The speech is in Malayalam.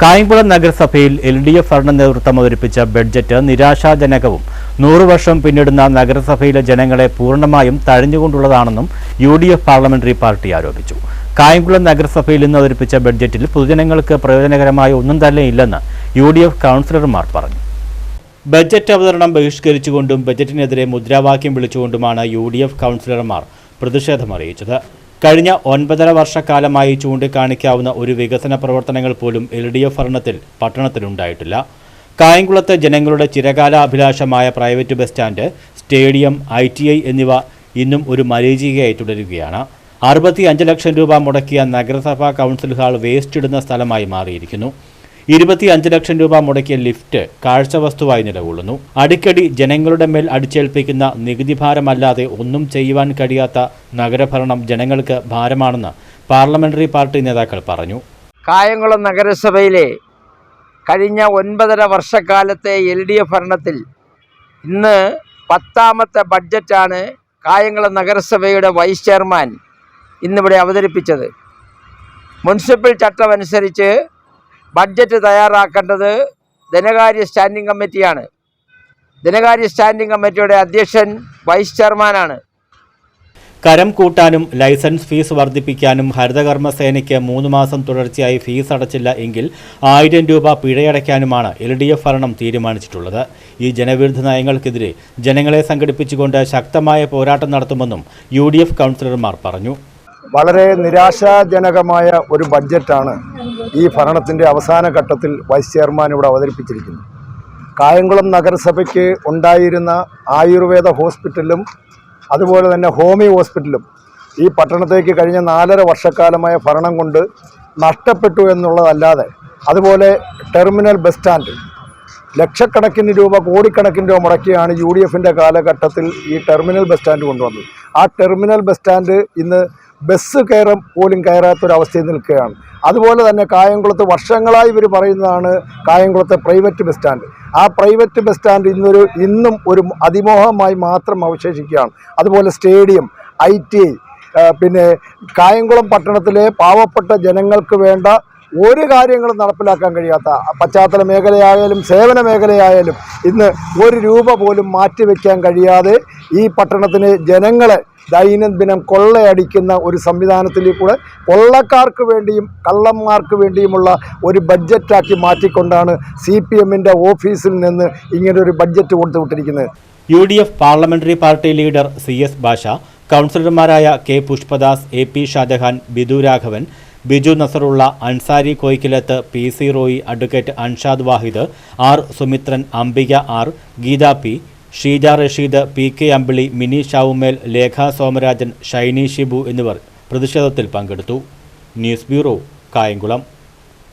കായംകുളം നഗരസഭയിൽ എൽ ഡി എഫ് ഭരണ നേതൃത്വം അവതരിപ്പിച്ച ബഡ്ജറ്റ് നിരാശാജനകവും നൂറു വർഷം പിന്നിടുന്ന നഗരസഭയിലെ ജനങ്ങളെ പൂർണമായും തഴഞ്ഞുകൊണ്ടുള്ളതാണെന്നും U D F parliamentary party ആരോപിച്ചു. കായംകുളം നഗരസഭയിൽ നിന്ന് അവതരിപ്പിച്ച ബഡ്ജറ്റിൽ പൊതുജനങ്ങൾക്ക് പ്രയോജനകരമായ ഒന്നും തന്നെ ഇല്ലെന്ന് യു ഡി എഫ് കൗൺസിലർമാർ പറഞ്ഞു. ബഡ്ജറ്റ് അവതരണം ബഹിഷ്കരിച്ചുകൊണ്ടും ബജറ്റിനെതിരെ മുദ്രാവാക്യം വിളിച്ചുകൊണ്ടുമാണ് യു ഡി എഫ് കൗൺസിലർമാർ പ്രതിഷേധമറിയിച്ചത് കഴിഞ്ഞ ഒൻപതര വർഷക്കാലമായി ചൂണ്ടിക്കാണിക്കാവുന്ന ഒരു വികസന പ്രവർത്തനങ്ങൾ പോലും എൽ ഡി എഫ് ഭരണത്തിൽ പട്ടണത്തിലുണ്ടായിട്ടില്ല. കായംകുളത്ത് ജനങ്ങളുടെ ചിരകാല അഭിലാഷമായ പ്രൈവറ്റ് ബസ് സ്റ്റാൻഡ് സ്റ്റേഡിയം ഐ എന്നിവ ഇന്നും ഒരു മരീചികയായി തുടരുകയാണ്. അറുപത്തി അഞ്ച് ലക്ഷം രൂപ മുടക്കിയ നഗരസഭാ കൗൺസിൽ ഹാൾ വേസ്റ്റ് ഇടുന്ന സ്ഥലമായി മാറിയിരിക്കുന്നു. ഇരുപത്തി അഞ്ച് ലക്ഷം രൂപ മുടക്കിയ ലിഫ്റ്റ് കാഴ്ചവസ്തുവായി നിലകൊള്ളുന്നു. അടിക്കടി ജനങ്ങളുടെ മേൽ അടിച്ചേൽപ്പിക്കുന്ന നികുതി ഭാരമല്ലാതെ ഒന്നും ചെയ്യുവാൻ കഴിയാത്ത നഗരഭരണം ജനങ്ങൾക്ക് ഭാരമാണെന്ന് പാർലമെന്ററി പാർട്ടി നേതാക്കൾ പറഞ്ഞു. കായംകുളം നഗരസഭയിലെ കഴിഞ്ഞ ഒൻപതര വർഷക്കാലത്തെ എൽ ഡി എഫ് ഭരണത്തിൽ ഇന്ന് പത്താമത്തെ ബഡ്ജറ്റാണ് കായംകുളം നഗരസഭയുടെ വൈസ് ചെയർമാൻ ഇന്നിവിടെ അവതരിപ്പിച്ചത്. മുനിസിപ്പൽ ചട്ടം അനുസരിച്ച് ബഡ്ജറ്റ് തയ്യാറാക്കേണ്ടത് ധനകാര്യ സ്റ്റാൻഡിംഗ് കമ്മിറ്റിയാണ്. ധനകാര്യ സ്റ്റാൻഡിംഗ് കമ്മിറ്റിയുടെ അധ്യക്ഷൻ വൈസ് ചെയർമാനാണ്. കരം കൂട്ടാനും ലൈസൻസ് ഫീസ് വർദ്ധിപ്പിക്കാനും ഹരിതകർമ്മസേനയ്ക്ക് മൂന്ന് മാസം തുടർച്ചയായി ഫീസ് അടച്ചില്ല എങ്കിൽ ആയിരം രൂപ പിഴയടയ്ക്കാനുമാണ് എൽ ഡി എഫ് ഭരണം തീരുമാനിച്ചിട്ടുള്ളത്. ഈ ജനവിരുദ്ധ നയങ്ങൾക്കെതിരെ ജനങ്ങളെ സംഘടിപ്പിച്ചുകൊണ്ട് ശക്തമായ പോരാട്ടം നടത്തുമെന്നും യു കൗൺസിലർമാർ പറഞ്ഞു. വളരെ നിരാശാജനകമായ ഒരു ബഡ്ജറ്റാണ് ഈ ഭരണത്തിന്റെ അവസാന ഘട്ടത്തിൽ വൈസ് ചെയർമാൻ ഇവിടെ അവതരിപ്പിച്ചിരിക്കുന്നത്. കായംകുളം നഗരസഭയ്ക്ക് ഉണ്ടായിരുന്ന ആയുർവേദ ഹോസ്പിറ്റലും അതുപോലെ തന്നെ ഹോമിയോ ഹോസ്പിറ്റലും ഈ പട്ടണത്തേക്ക് കഴിഞ്ഞ നാലര വർഷക്കാലമായ ഭരണം കൊണ്ട് നഷ്ടപ്പെട്ടു എന്നുള്ളതല്ലാതെ അതുപോലെ ടെർമിനൽ ബസ് സ്റ്റാൻഡ് ലക്ഷക്കണക്കിന് രൂപ കോടിക്കണക്കിന് രൂപ മുടക്കിയാണ് യു ഡി എഫിന്റെ കാലഘട്ടത്തിൽ ഈ ടെർമിനൽ ബസ് സ്റ്റാൻഡ് കൊണ്ടുവന്നത്. ആ ടെർമിനൽ ബസ് സ്റ്റാൻഡ് ഇന്ന് ബസ് കയറും പോലും കയറാത്തൊരവസ്ഥയിൽ നിൽക്കുകയാണ്. അതുപോലെ തന്നെ കായംകുളത്ത് വർഷങ്ങളായി ഇവർ പറയുന്നതാണ് കായംകുളത്തെ പ്രൈവറ്റ് ബസ് സ്റ്റാൻഡ്. ആ പ്രൈവറ്റ് ബസ് സ്റ്റാൻഡ് ഇന്നൊരു ഇന്നും ഒരു അതിമോഹമായി മാത്രം അവശേഷിക്കുകയാണ്. അതുപോലെ സ്റ്റേഡിയം ഐ പിന്നെ കായംകുളം പട്ടണത്തിലെ പാവപ്പെട്ട ജനങ്ങൾക്ക് വേണ്ട ഒരു കാര്യങ്ങളും നടപ്പിലാക്കാൻ കഴിയാത്ത പശ്ചാത്തല മേഖലയായാലും സേവന മേഖലയായാലും ഇന്ന് ഒരു രൂപ പോലും മാറ്റിവെക്കാൻ കഴിയാതെ ഈ പട്ടണത്തിന് ജനങ്ങളെ ദൈനംദിനം കൊള്ളയടിക്കുന്ന ഒരു സംവിധാനത്തിലേക്കൂടെ കൊള്ളക്കാർക്ക് വേണ്ടിയും കള്ളന്മാർക്ക് വേണ്ടിയുമുള്ള ഒരു ബഡ്ജറ്റാക്കി മാറ്റിക്കൊണ്ടാണ് സി പി എമ്മിന്റെ ഓഫീസിൽ നിന്ന് ഇങ്ങനൊരു ബഡ്ജറ്റ് കൊടുത്തു വിട്ടിരിക്കുന്നത് U D F parliamentary party leader C S Basha കൗൺസിലർമാരായ K Pushpadas A P Shajahan Bidu Raghavan Biju Nasarulla Ansari Koyikkilath P C Roy advocate Anshad Wahid R Sumithran Ambika R Geetha P Sheeja Rasheed P K Ambili Mini Shavumel Lekha Somarajan Shiny Shibu എന്നിവർ പ്രതിഷേധത്തിൽ പങ്കെടുത്തു. News bureau Kayamkulam.